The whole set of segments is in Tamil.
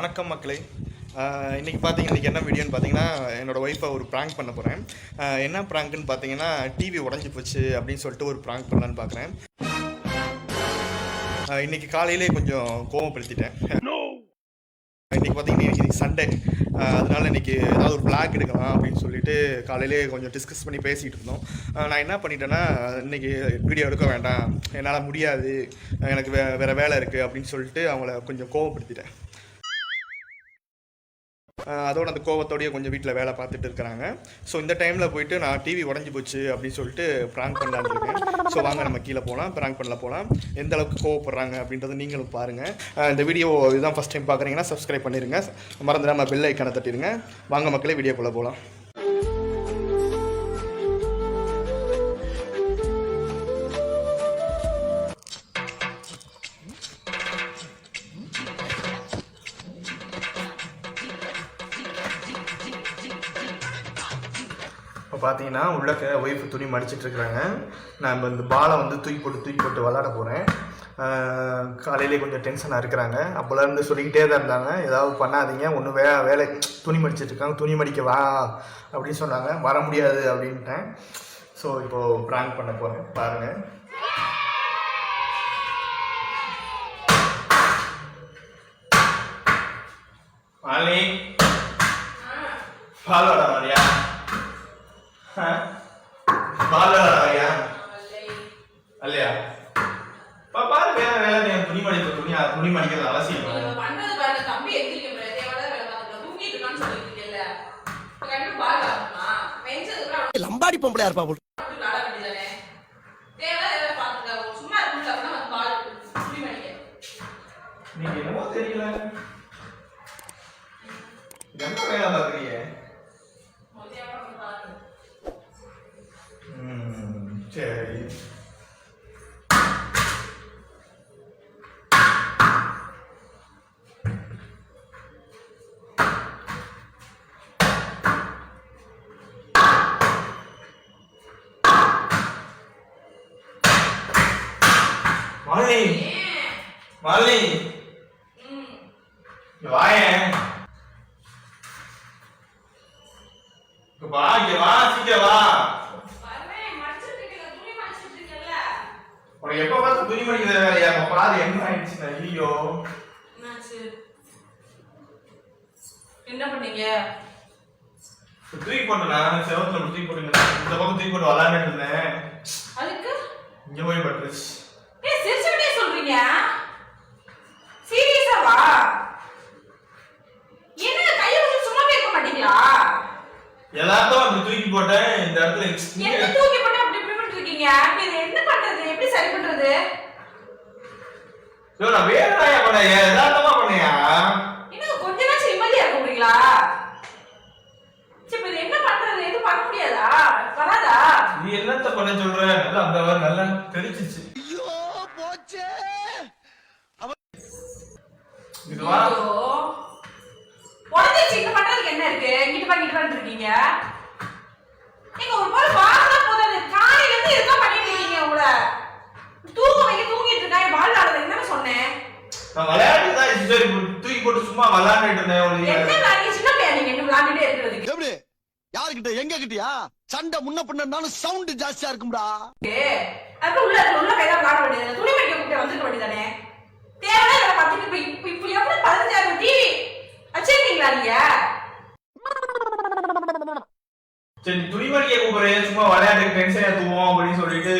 வணக்கம் மக்களே. ஆஹ் இன்னைக்கு பார்த்தீங்க இன்னைக்கு என்ன வீடியோன்னு பார்த்தீங்கன்னா என்னோட ஒய்ஃபை ஒரு ப்ராங்க் பண்ண போகிறேன் என்ன ப்ராங்க்னு பார்த்தீங்கன்னா டிவி உடஞ்சி போச்சு அப்படின்னு சொல்லிட்டு ஒரு ப்ராங்க் பண்ணலான்னு பார்க்குறேன் இன்னைக்கு காலையிலே கொஞ்சம் கோவப்படுத்திட்டேன். இன்னைக்கு பார்த்தீங்கன்னா இன்னைக்கு சண்டே அதனால இன்னைக்கு ஏதாவது ஒரு பிளாக் எடுக்கலாம் அப்படின்னு சொல்லிட்டு காலையிலே கொஞ்சம் டிஸ்கஸ் பண்ணி பேசிகிட்டு இருந்தோம். நான் என்ன பண்ணிட்டேன்னா இன்னைக்கு வீடியோ எடுக்க வேண்டாம். என்னால் முடியாது. எனக்கு வே வேறு வேலை இருக்குது அப்படின்னு சொல்லிட்டு அவங்கள கொஞ்சம் கோவப்படுத்திட்டேன். அதோட அந்த கோவத்தோடய கொஞ்சம் வீட்டில் வேலை பார்த்துட்டு இருக்கிறாங்க. ஸோ இந்த டைமில் போயிட்டு நான் டிவி உடஞ்சி போச்சு அப்படின்னு சொல்லிட்டு ப்ராங்க் பண்ணலான்னு இருக்கேன். ஸோ வாங்க நம்ம கீழே போகலாம் ப்ராங்க் பண்ணல போகலாம் எந்த அளவுக்கு கோவப்படுறாங்க அப்படின்றத நீங்களும் பாருங்கள் இந்த வீடியோ இதுதான் ஃபஸ்ட் டைம் பார்க்குறீங்கன்னா சப்ஸ்கிரைப் பண்ணிடுங்க மறந்துடாமல் பெல் ஐக்கானை தட்டிடுங்க. வாங்க மக்களே வீடியோக்குள்ளே போகலாம் பார்த்தீங்கன்னா உள்ளக்க ஒய்ஃப் துணி மடிச்சிட்டு இருக்கிறாங்க நான் இப்போ இந்த பாலை வந்து தூக்கி போட்டு தூக்கி போட்டு விளாட போகிறேன் காலையிலே கொஞ்சம் டென்ஷனாக இருக்கிறாங்க. அப்போல்லாம் இருந்து சொல்லிக்கிட்டே தான் இருந்தாங்க. ஏதாவது பண்ணாதீங்க. ஒன்று வே வேலை துணி மடிச்சிட்டு இருக்காங்க. துணி மடிக்க வா அப்படின்னு சொன்னாங்க. வர முடியாது அப்படின்ட்டேன். ஸோ இப்போது ப்ராங்க் பண்ண போகிறேன் பாருங்கள் மாலி பால் வர மாதிரியா பால் வர மாதிரியா அல்லையா பா பாரு வேற வேலை நீ துணி மடிக்க துணி துணி மடிக்கிறது அவசியம் பண்றது பாருங்க, தம்பி எந்திரிக்க முடியாது. வேலை தூங்கிட்டு இருக்கான்னு சொல்லிட்டு அப்புறம் லம்பாடி பொம்பளையா இருப்பா மாலினி? மாலினி. இங்க வா இங்க வா சீக்கிரம் வா? உனக்கு எப்ப பார்த்து துணி மடிக்கிற வேலையா? பாரு என்ன ஆயிடுச்சு ஐயோ? என்ன பண்ணீங்க? தூக்கி போட்டா செவத்துல தூக்கி போட்டுங்க. இந்த பக்கம் தூக்கி போட்டு விளாண்டுட்டு இருந்தேன். அதுக்கு? இங்க போய் பட்டுருச்சு. சிரிச்சுக்கிட்டே சொல்றீங்க? சீரியஸாவா என்ன கையை வச்சு சும்மாவே இருக்க மாட்டீங்களா? எல்லாத்தையும் அப்படி தூக்கி போட்டேன். இந்த இடத்துல என்ன தூக்கி போட்டு அப்படி இப்படி பண்ணிட்டு இருக்கீங்க? இதை என்ன பண்றது? எப்படி சரி பண்றது? ஐயோ, நான் வேற நாயா பண்ணேன்? யதார்த்தமா பண்ணையா? இன்னும் கொஞ்ச நாள் நிம்மதியா இருக்க முடியுங்களா சரி இது என்ன பண்றது? எதுவும் பண்ண முடியாதா? வராதா? நீ என்னத்த பண்ண சொல்ற? நல்லா அந்த நல்லா தெரிச்சிச்சு ஐயோ போச்சே உடஞ்சிருச்சு, இன்னும் பண்றதுக்கு என்ன இருக்கு? இங்கிட்டு பா, இங்கிட்டு இருக்கீங்க. நீங்க ஒரு போல வாங்கினா போதாது. காலையில இருந்து இதுதான் பண்ணிட்டு இருக்கீங்க உங்களை. தூங்க வைக்க தூங்கிட்டு இருக்காங்க பால் ஆடுறது என்னன்னு சொன்னேன்? நான் விளையாட்டு தான் சரி தூக்கி போட்டு சும்மா விளையாண்டுட்டு இருந்தேன் என்ன விளையாடி சின்ன பிள்ளையா? நீங்க இன்னும் விளையாண்டுட்டே இருக்கிறதுக்கு. எப்படி? யாருக்கிட்ட எங்க கிட்டயா சண்டை முன்ன பின்னாலும் சவுண்ட் ஜாஸ்தியா இருக்கும்டா. அப்ப உள்ள இருக்க உள்ள கைதான் விளையாட வேண்டியது துணி மடிக்க கூப்பிட்டு வந்துருக்க வேண்டியதானே தேவையான இதை பார்த்துட்டு இப்ப இப்ப பதினஞ்சாயிரம் டிவி. வச்சிருக்கீங்களா நீங்க? சரி துணி மடிக்க கூப்பிடுறேன் சும்மா விளையாட்டு டென்ஷன் அப்படின்னு சொல்லிட்டு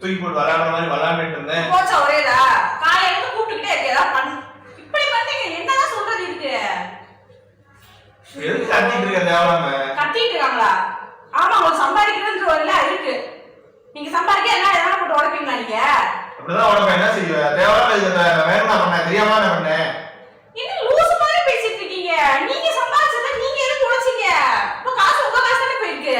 தூக்கி போட்டு விளையாடுற மாதிரி விளையாண்டுட்டு இருந்தேன். போச்சா ஒரேதா? காலையில கூப்பிட்டுக்கிட்டே இருக்கு ஏதாவது பண்ணு. இப்படி பண்ணீங்க என்னதான் சொல்றது இருக்கு எதுக்கு கத்திட்டு இருக்க தேவையில்லாம கத்திட்டு இருக்காங்களா? ஆமா உங்களுக்கு சம்பாதிக்கிறதுன்ற எல்லாம் இருக்கு. நீங்க சம்பாதிக்க என்ன எதனா போட்டு உடைப்பீங்களா நீங்க? அப்படிதான் உடம்பு என்ன செய்வ தேவையில்லாம இது நான் வேணுமா பண்ணேன் தெரியாம தான் பண்ணேன் என்ன லூசு மாதிரி பேசிட்டு இருக்கீங்க? நீங்க சம்பாதிச்சதை நீங்க எதுக்கு உழைச்சீங்க? இப்ப காசு உங்க காசு தானே போயிருக்கு.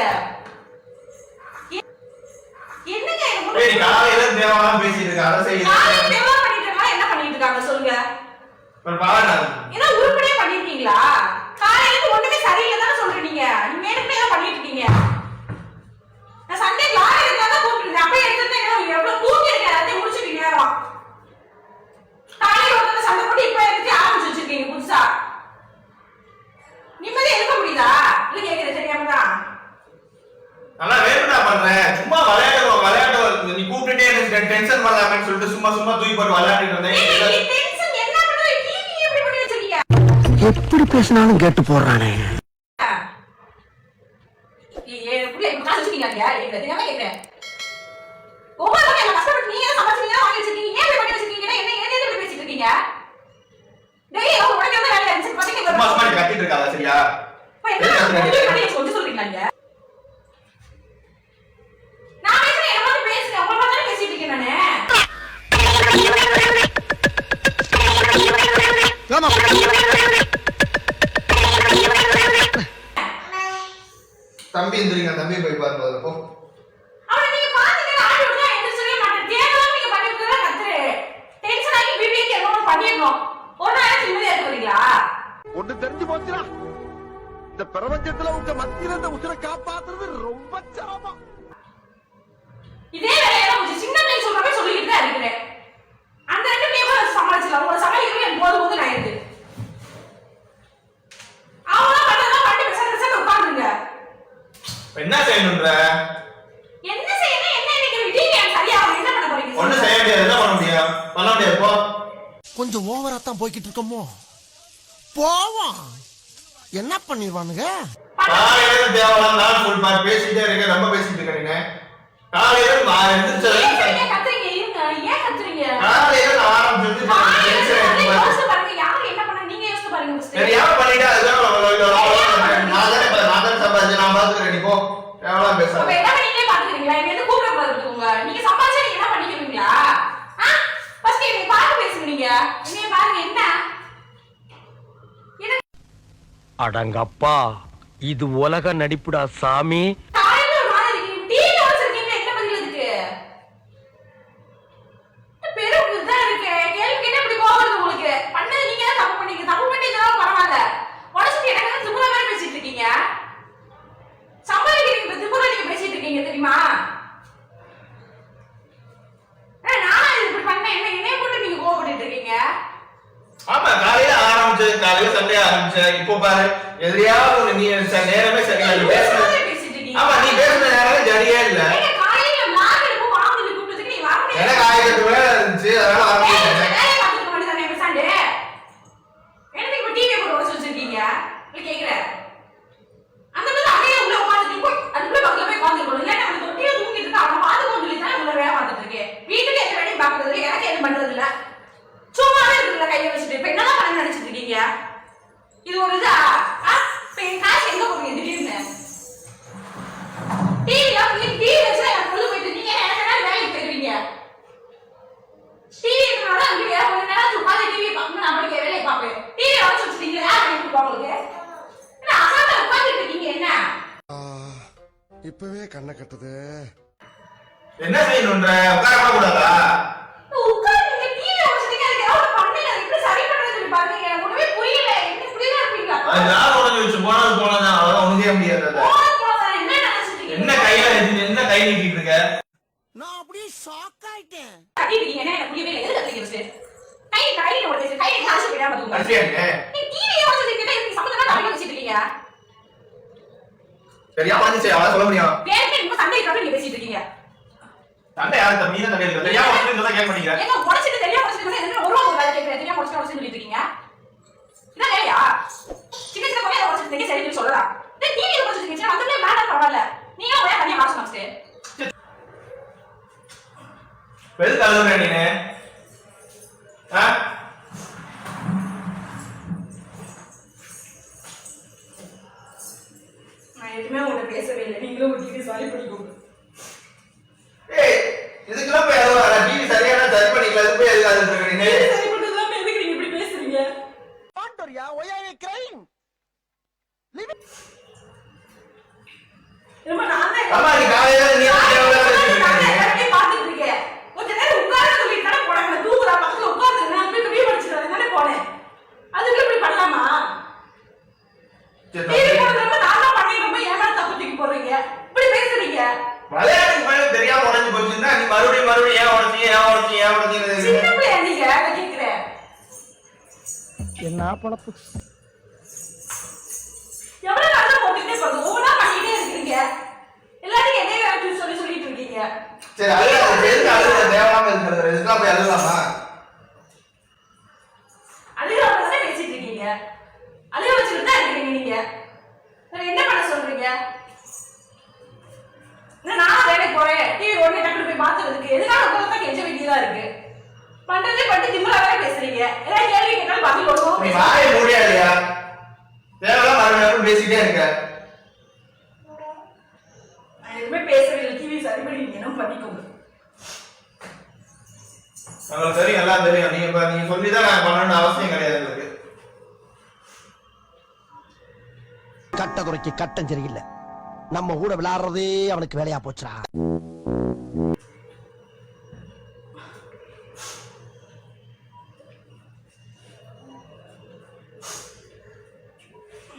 என்னங்க நீ காலையில தேவையில்லாம பேசிட்டு இருக்க அதை காலையில செய்ய தேவா பண்ணிட்டு இருக்காங்க என்ன பண்ணிட்டு இருக்காங்க? சொல்லுங்க. நான் ஏன்னா உருப்படியா பண்ணிருக்கீங்களா? காலையில ஒண்ணுமே சரியில்லை தானே சொல்றீங்க. நீங்க மேலுமே தான் பண்ணிட்டு இருக்கீங்க. நான் சண்டே லாரி இருந்தா தான் கூப்பிட்டுருந்தேன். அப்பயே எடுத்துருந்தேன். எவ்வளவு தூங்கி இருக்கேன் எல்லாத்தையும் முடிச்சிட்டு நேரம் காலையில ஒருத்தர் சண்டை போட்டு இப்ப எடுத்து ஆரம்பிச்சு வச்சிருக்கீங்க புதுசா டென்ஷன் பண்ணலாமேன்னு சொல்லிட்டு சும்மா சும்மா தூக்கி போட்டு விளையாடிட்டு இருந்தேன் ஏங்க, இல்ல, நீ tension என்ன பண்ணுது? TV எப்படி பண்ணி வச்சிருக்கீங்க? எப்படி பேசினாலும் கேட்டு போடுறானே. ஏ- ஏ, தம்பி எந்திரிங்க தம்பி போய் பாருங்க என்ன ஒண்ணு இருக்க தெரிஞ்சு போச்சுடா. இந்த பிரபஞ்சத்துல உங்க மத்தியில இந்த உசுரை காப்பாத்துறது ரொம்ப சிரமம். இதே கொஞ்சம் சின்ன பிள்ளைங்க சொல்ற மாதிரி சொல்லிக்கிட்டு தான் இருக்கிறேன். அந்த ரெண்டு சமாளிச்சிடலாம். உங்களை சமாளிக்கவே போதும் போதும் ஆயிடுது. அவங்களாம் என்ன செய்யணுன்ற என்ன செய்யணும், என்ன இன்னைக்கு விட்டீங்க? சரியா. என்ன பண்ண போறீங்க? ஒண்ணும் செய்ய முடியாது என்ன பண்ண முடியும் பண்ண முடியாது போ கொஞ்சம் ஓவரா தான் போய்கிட்டு இருக்கோமோ போவோம் என்ன பண்ணிடுவானுங்க காலையில தேவையில்லாம நான் ஃபுல் மாதிரி பேசிட்டே இருக்கேன் ரொம்ப பேசிட்டு இருக்கேன் நீங்க காலையில நான் நீங்க கத்துறீங்க? இருங்க. ஏன் கத்துறீங்க? காலையில நான் ஆரம்பிச்சு வாயை டென்ஷன் வந்து ஆயிடுச்சு பாரு. யோசிச்சு பாருங்க. யாரு என்ன பண்ணா நீங்க யோசிச்சு பாருங்க. தெரியாம பண்ணிட்டு சம்பாதிச்சு நான் பாத்துக்கிறேன் நீ போ பேசாத எல்லாமே நீங்களே பாத்துக்கிறீங்களா? என்னை எதுவும் கூப்பிடக்கூடாது இருக்குங்க. நீங்க சம்பாதிச்சா நீங்க என்ன பண்ணிக்கிறீங்களா? first என்னைய பார்த்து பேசுங்க நீங்க. என்னைய பாருங்க, என்ன? என்ன அடங்கப்பா இது உலக நடிப்புடா சாமி காலையில ஒரு மாதிரி இருக்கீங்க. TV வச்சிருக்கீங்க, என்ன பதில் அதுக்கு? பெரும் இதுதான் இருக்கு. கேள்வி கேட்டா இப்படி கோவம் வருது உங்களுக்கு. பண்ணது நீங்க தான் தப்பு பண்ணீங்க. தப்பு பண்ணிருந்தாலும் பரவாயில்ல. உடைச்சிட்டு எனக்கு வந்து திமிரா மாதிரி பேசிட்டு இருக்கீங்க. சம்பாதிக்கிறீங்க, இப்ப திமிரா நீங்க பேசிட்டு இருக்கீங்க, தெரியுமா? ஏய், நானா இது இப்படி பண்ணேன்? என்ன என்னைய போட்டு நீங்க கோவப்பட்டுட்டு இருக்கீங்க? ஆமா காலையில ஆரம்பிச்சது காலையில சண்டே ஆரம்பிச்ச இப்போ பாரு எதிரியாவது ஒண்ணு நீ ச- நேரமே சரியா இல்ல லூசு பேசுன மாதிரி பேசிட்டு இருக்கீங்க. ஆமா நீ பேசுன நேரம் சரியா இல்ல ஏங்க, காலையில vlog எடுப்போம், வாங்கன்னு கூப்பிட்டதுக்கு நீ வர முடியாது. எனக்கு ஆயிரத்து வேலை இருந்துச்சு அதனால ஏய், ஆரம்பிச்சேன் வேலையை பார்த்துட்டு வேண்டியதானே பேசாண்டு? என்னத்துக்கு இப்ப TV போட்டு உடைச்சு வச்சிருக்கீங்க? நான் கேக்குறேன். அந்த மாதிரி அங்கேயே உள்ள உட்கார்ந்துட்டு போய், அதுக்குள்ள பக்கத்துல போய் உட்கார்ந்துருக்கணும். இல்லாட்டி அவன் தொட்டியில தூங்கிட்டு இருக்கான். அவனை பார்த்துக்கோன்னு சொல்லித்தானே உள்ள வேலை பார்த்துட்டு இருக்கேன். வீட்டுக்கு எந்த வேலையும் பார்க்கறது இல்லை, எனக்கு எதுவும் பண்றது இல்ல. சும்மாவே இருக்குல்ல கையை வச்சுட்டு. இப்ப என்னதான் பண்ண நினைச்சிட்டு இருக்கீங்க? இது ஒரு இதா? ஆ? இப்ப என் காசு எங்க போவீங்க திடீர்னு? TV ல போய் TV வச்சா எனக்கு உள்ள போயிட்டு நீங்க எனக்கு என்ன வேலைக்கு போயிருவீங்க டிவி இருக்கனால அங்க வேற ஒரு நேரம் உட்காந்து டிவி பார்க்கணும் நான் படிக்க வேலையை பார்ப்பேன் டிவி வச்சு வச்சுட்டீங்க யார் பண்ணி கொடுப்பா உங்களுக்கு என்ன அசால்ட்டா உட்காந்துட்டு இருக்கீங்க என்ன இப்பவே கண்ணை கட்டுது என்ன செய்யணுன்ற உட்கார கூடாதா உட்காந்து டிவி வச்சுட்டீங்க அதுக்கு ஏதாவது பண்ணுங்க அது எப்படி சரி பண்றது சொல்லி பாருங்க எனக்கு ஒண்ணுமே புரியல என்ன இப்படிதான் இருப்பீங்களா அது நான் உடஞ்சு வச்சு போனது போனதான் அதெல்லாம் ஒண்ணுமே அதை. போனது போனது என்ன நினைச்சிட்டு இருக்கீங்க என்ன? கையில என்ன கை நீட்டிட்டு இருக்க? நான் அப்படியே ஷாக் ஆயிட்டேன். கட்டிட்டு இருக்கீங்க. என்ன எனக்கு புரியவே இல்லை. கை கையில உடைச்சு கை காசு விடாம அரிசியாங்க நீ டிவி வச்சுட்டு இதுக்கு சம்மந்தமா கையில வச்சிட்டு இருக்கீங்க தெரியாம வந்துச்சு அவளை சொல்ல முடியும். வேணுமே இன்னும் சண்டை இருக்காம நீங்க பேசிட்டு இருக்கீங்க? சண்டை யாரு தம்பி தான் இருக்கு தெரியாம வந்து தான் கேட்க மாட்டேங்கிறேன் ஏங்க உடைச்சிட்டு தெரியாம உடைச்சிட்டு என்ன ஒரு ஒரு வேலை கேட்கறேன். தெரியாம உடைச்சிட்டு உடைச்சிட்டு சொல்லிட்டு இருக்கீங்க? இதான் வேலையா? சின்ன சின்ன பையன் உடைச்சிட்டு இருக்கீங்க சரி சொல்லலாம். இந்த டிவி உடைச்சிட்டு இருக்கீங்க. பிள்ளை வேண்டாம் பரவாயில்ல. நீங்க ஒரே தனியா மாசம் மாசு எதுக்கு அழுகுற நீனு? ஆ? நான் எதுவுமே உங்கள்ட்ட பேசவே இல்லை. நீங்களும் ஒரு டிவி சாரி பண்ணிக்கோங்க ஏய் இதுக்கெல்லாம் போய் அழுவாரா டிவி சரியான சரி பண்ணிக்கல அது போய் எதுக்கு அழுகுற நீனு சரி பண்ணதுலாம் எதுக்கு நீங்க இப்படி பேசுறீங்க பாண்டோரியா ஒய் ஆர் யூ கிரைங் ஏம்மா, நான் தான் ஆமா நீ காலையில நீ நான் தேவையில்லாம தான் பேசிட்டு நான் இருக்க. எல்லாத்தையும் பார்த்துட்டு இருக்கேன். கொஞ்ச நேரம் உட்கார சொல்லிட்டு தானே போனேன். நான் தூங்குறா, பக்கத்துல உட்கார்ந்து நான் போய் துணி மடிச்சிட்டு வரேன் தானே போனேன். அதுக்கு இப்படி பண்ணலாமா? சரி, டிவி தம்பி. போடுறப்ப நான் தான் பண்ணிருப்பேன், என் மேல தப்பு தூக்கி போடுறீங்க. இப்படி பேசுறீங்க. விளையாட்டுக்கு பையன் தெரியாம உடஞ்சு போச்சுன்னா நீ மறுபடியும் மறுபடியும் ஏன் உடச்சி ஏன் உடச்சி ஏன் கேட்கிறேன். என்ன பழப்பு? எவ்வளவு நாள் போட்டுக்கிட்டே போறது? ஒவ்வொண்ணா பண்ணிக்கிட்டே இருக்கீங்க. எல்லாத்துக்கும் என்னைய வேற சொல்லி சொல்லிட்டு இருக்கீங்க. சரி அழுகாத எதுக்கு அழுகுற தேவையில்லாம எழுதுற இதுக்கெல்லாம் போய் எழுதலாமா அழுகிறவங்க தானே பேசிட்டு இருக்கீங்க. அழுக வச்சுட்டு தான் இருக்கீங்க நீங்க என்ன பண்ண சொல்றீங்க? நான் வேலைக்கு போறேன். டிவி உடனே டக்குனு போய் மாத்துறதுக்கு எதுக்காக உங்களை தான் கெஞ்ச வேண்டியதா இருக்கு? பண்றதே பட்டு திமிரா வேற பேசுறீங்க. ஏதாவது கேள்வி கேட்டாலும் பதில் நீ கொடுக்கும் வாய முடியாதுயா? தேவையில்லாம் மறு நேரம் பேசிட்டே இருக்க. நான் எதுவுமே பேசுறேன் டிவி சரி பண்ணி நீங்க என்ன பண்ணிக்கோங்க. உங்களுக்கு தெரியும் எல்லாம் தெரியும். நீங்க இப்ப நீங்க சொல்லி தான் நான் பண்ணணும்னு அவசியம் கிடையாது எங்களுக்கு கட்ட குறைக்கு கட்டம் சரியில்லை. நம்ம கூட விளையாடுறதே அவனுக்கு வேலையா போச்சுடா.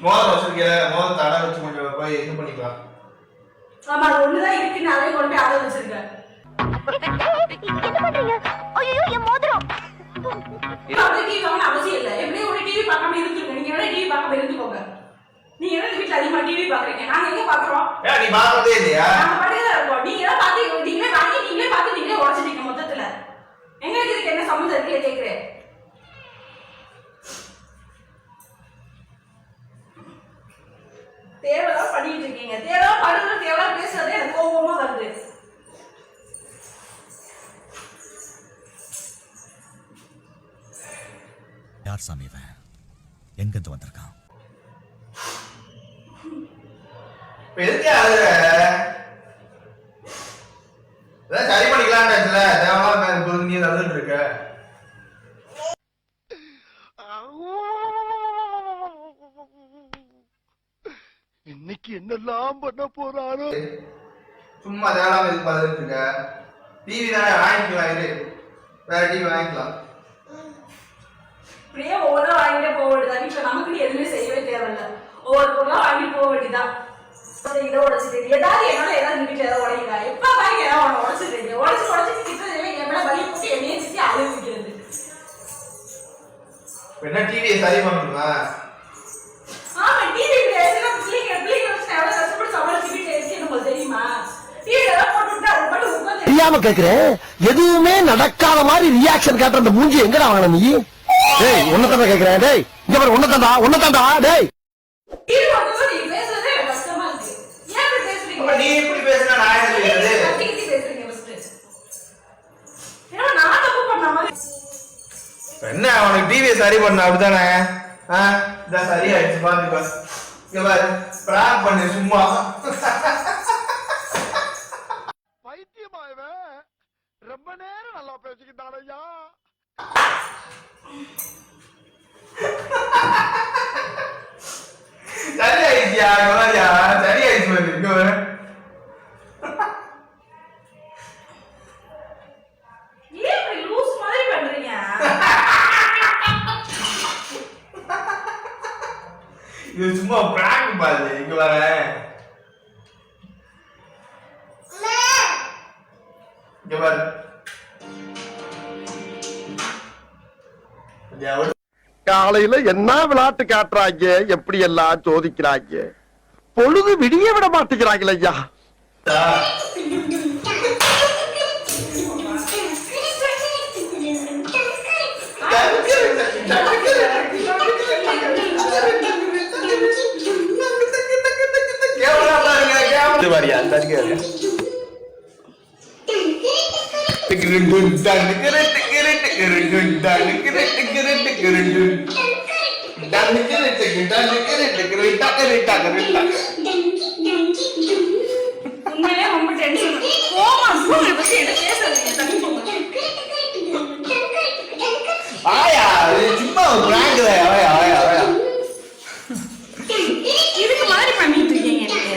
மோதிரம் வச்சிருக்கிற மோதிரத்தை அடை வச்சு கொஞ்சம் போய் இது பண்ணிக்கலாம். ஆமா அது ஒண்ணுதான் இருக்குன்னு அதையும் கொண்டு அதை வச்சிருக்கேன் என்ன பண்றீங்க ஐயோ என் மோதிரம் அவசியம் இல்லை. எப்படியும் ஒரு டிவி பார்க்காம இருந்துருங்க. நீங்க வேணா டிவி பார்க்காம இருந்துக்கோங்க. நீங்க என்ன வீட்டுல அதிகமா டிவி பாக்குறீங்க நாங்க எங்க பாக்குறோம் ஏன் நீ பார்த்ததே இல்லையா? நாங்க படிக்கிறதா இருக்கோம். நீங்க தான் பாத்து நீங்களே வாங்கி நீங்களே பார்த்து நீங்களே உடச்சிட்டீங்க மொத்தத்துல. எங்களுக்கு இதுக்கு என்ன சம்மந்தம் இருக்கு? கேக்குறேன். தேவைதான் பண்ணிட்டு இருக்கீங்க. தேவைதான் படுறது தேவைதான் பேசுறதே எனக்கு கோபமா வருது. யார் சாமி இவன்? எங்கிருந்து வந்திருக்கான்? இப்ப எதுக்கு அழுகுற ஏதாவது சரி பண்ணிக்கலாம்னு தேவையில்லாம பொருள் நீ அழுதுட்டு இருக்க. இன்னைக்கு என்னெல்லாம் பண்ண போறாரோ? சும்மா தேவையில்லாம எதுக்கு பார்த்துட்டு இருக்க? டிவி தானே வாங்கிக்கலாம் இரு. வேற டிவி வாங்கிக்கலாம். இப்படியே ஒவ்வொன்றா வாங்கிட்டே போக வேண்டியதா வீட்டுல நமக்குன்னு எதுவுமே செய்யவே தேவையில்ல. ஒவ்வொரு பொருளா வாங்கிட்டு போக வேண்டியதான் இதை உடச்சிட்டு ஏதாவது என்னால ஏதாவது இந்த வீட்டுல ஏதாவது உடையுங்க எப்ப வாங்கி ஏதாவது ஒண்ணு உடச்சிடுறீங்க உடச்சு உடச்சு திட்டதுமே என் மேல வலி போட்டு என்னையே சுத்தி அழுவிக்கிறது இப்ப என்ன டிவியை சரி பண்ணணுமா? ஆமா டிவி பிள்ளைங்க பிள்ளைங்க வச்சு நான் எவ்வளவு கஷ்டப்பட்டு சமாளிச்சு வீட்டுல இருக்கேன்னு உங்களுக்கு தெரியுமா? டிவி எல்லாம் போட்டு விட்டு அது பாட்டு உட்காந்து தெரியாம கேக்குறேன் எதுவுமே நடக்காத மாதிரி ரியாக்ஷன் காட்டுற அந்த மூஞ்சி எங்கடா வாங்கின நீ? டேய் உன்னதான் கேக்குறேன் டேய் இங்க பாரு உன்னதாண்டா உன்னதாண்டா டேய் டிவி பார்க்கும்போது நீங்க பேசுறதே எனக்கு கஷ்டமா இருக்கு ஏன் இப்படி பேசுறீங்க அப்ப நீ எப்படி பேசுனா நான் என்ன செய்யறது? என்ன அவனுக்கு டிவியை சரி பண்ண அப்படிதானே ஆ? இதான் சரியாயிடுச்சு பாத்துக்கோ இங்க பாரு பிராங்க் பண்ணு சும்மா. பைத்தியமா இவன்? ரொம்ப நேரம் நல்லா பேசிக்கிட்டான் ஐயா சரியாயிடுச்சியா சரியாயிடுச்சு பாரு இங்க காலையில என்ன விளையாட்டு காட்டுறாங்க? எப்படி எல்லாம் சோதிக்கிறாங்க? பொழுது விடிய விட மாட்டேங்கிறாங்களே ஐயா. பாரியா, ஆயா, இது சும்மா ஒரு prank தான். ஆயா, ஆயா, ஆயா. இதுக்கு மாதிரி பண்ணிட்டு இருக்கீங்க நீங்க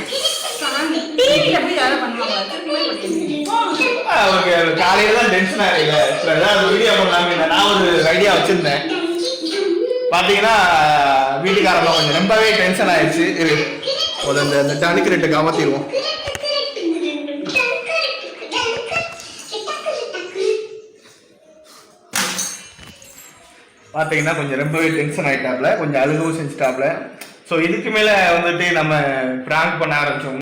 சாமி டிவில போய் யாரும் பண்ணுவாங்க திரும்பவே பண்ணிருக்கீங்க போங்க. ஆ, காலையில தான் டென்ஷன் ஆகல சரி, ஏதாவது வீடியோ பண்ணலாமே நான் ஒரு ஐடியா வச்சிருந்தேன். பாத்தீங்கன்னா வீட்டுக்காரங்க கொஞ்சம் ரொம்பவே டென்ஷன் ஆயிடுச்சு. இரு. ஒரு அந்த அந்த டனுக்கு ரெண்டு காமத்திடுவோம் பாத்தீங்கன்னா கொஞ்சம் ரொம்பவே டென்ஷன் ஆயிட்டாப்ல. கொஞ்சம் அழுகவும் செஞ்சுட்டாப்ல. ஸோ இதுக்கு மேலே வந்துட்டு நம்ம ப்ராங்க் பண்ண ஆரம்பிச்சோம்.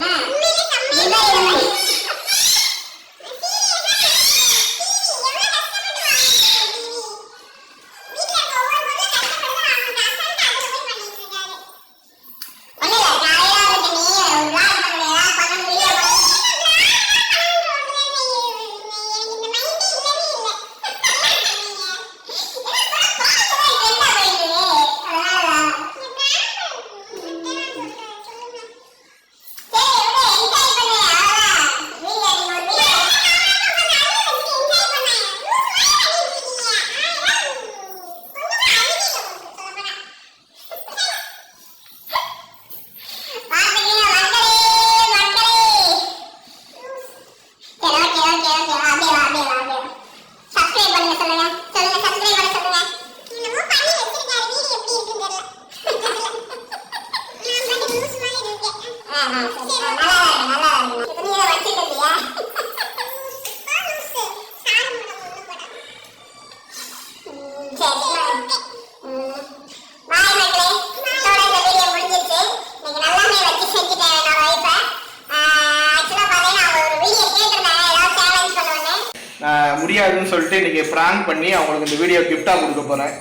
முடியாதுன்னு சொல்லிட்டு இன்னைக்கு ப்ராங்க் பண்ணி அவங்களுக்கு இந்த வீடியோ கிஃப்டா கொடுக்க போறேன்.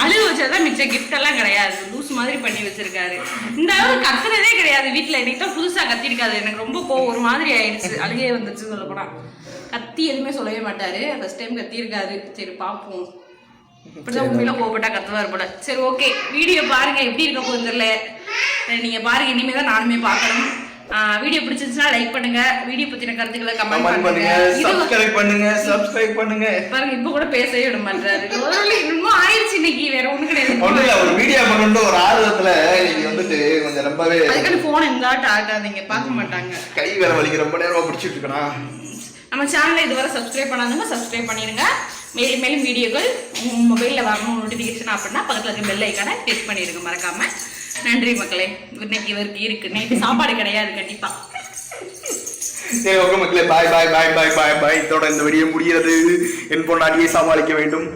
அழுகு வச்சதான் மிச்ச கிஃப்ட் எல்லாம் கிடையாது. லூஸ் மாதிரி பண்ணி வச்சிருக்காரு. இந்த அளவு கத்துறதே கிடையாது வீட்டுல இன்னைக்கு தான் புதுசா கத்திருக்காது எனக்கு ரொம்ப கோவம். ஒரு மாதிரி ஆயிடுச்சு. அழுகே வந்துச்சு சொல்ல போனா கத்தி எதுவுமே சொல்லவே மாட்டாரு. ஃபர்ஸ்ட் டைம் கத்தியிருக்காரு சரி பார்ப்போம் இப்படிதான் உண்மையில கோவப்பட்டா கத்துவார் போல. சரி ஓகே வீடியோ பாருங்க. எப்படி இருக்க போகுது தெரியல. நீங்க பாருங்க. இனிமே தான் நானுமே பார்க்கணும். வீடியோ பிடிச்சிருந்துச்சுன்னா லைக் பண்ணுங்க. வீடியோ பத்தின கருத்துக்களை கமெண்ட் பண்ணுங்க. சப்ஸ்கிரைப் பண்ணுங்க சப்ஸ்கிரைப் பண்ணுங்க. பாருங்க இப்ப கூட பேசவே விட மாட்டாரு ஒருவேளை இன்னும் ஆயிடுச்சு இன்னைக்கு வேற ஒண்ணு கிடையாது. ஒண்ணும் இல்ல ஒரு வீடியோ பண்ணணும் ஒரு ஆர்வத்துல இன்னைக்கு வந்துட்டு கொஞ்சம் ரொம்பவே அதுக்கான போன் இருந்தாட்டு ஆகாதீங்க பார்க்க மாட்டாங்க. கை வேற வலிக்கு ரொம்ப நேரமா பிடிச்சிட்டு இருக்கனா? நம்ம சேனலை இதுவரை சப்ஸ்கிரைப் பண்ணாதவங்க சப்ஸ்கிரைப் பண்ணிடுங்க. மேலும் மேலும் வீடியோக்கள் மொபைலில் வரணும் நோட்டிஃபிகேஷன் அப்படின்னா பக்கத்தில் இருக்க பெல் ஐக்கானை கிளிக் பண்ணிடுங்க மறக்காம. நன்றி மக்களே. இன்னைக்கு இவருக்கு இருக்கு. நைட்டு சாப்பாடு கிடையாது கண்டிப்பா. சரி ஓகே மக்களே. பாய் பாய் பாய் பாய் பாய் பாய். இதோட இந்த வீடியோ முடிகிறது. என் பொண்டாட்டியை சமாளிக்க வேண்டும்.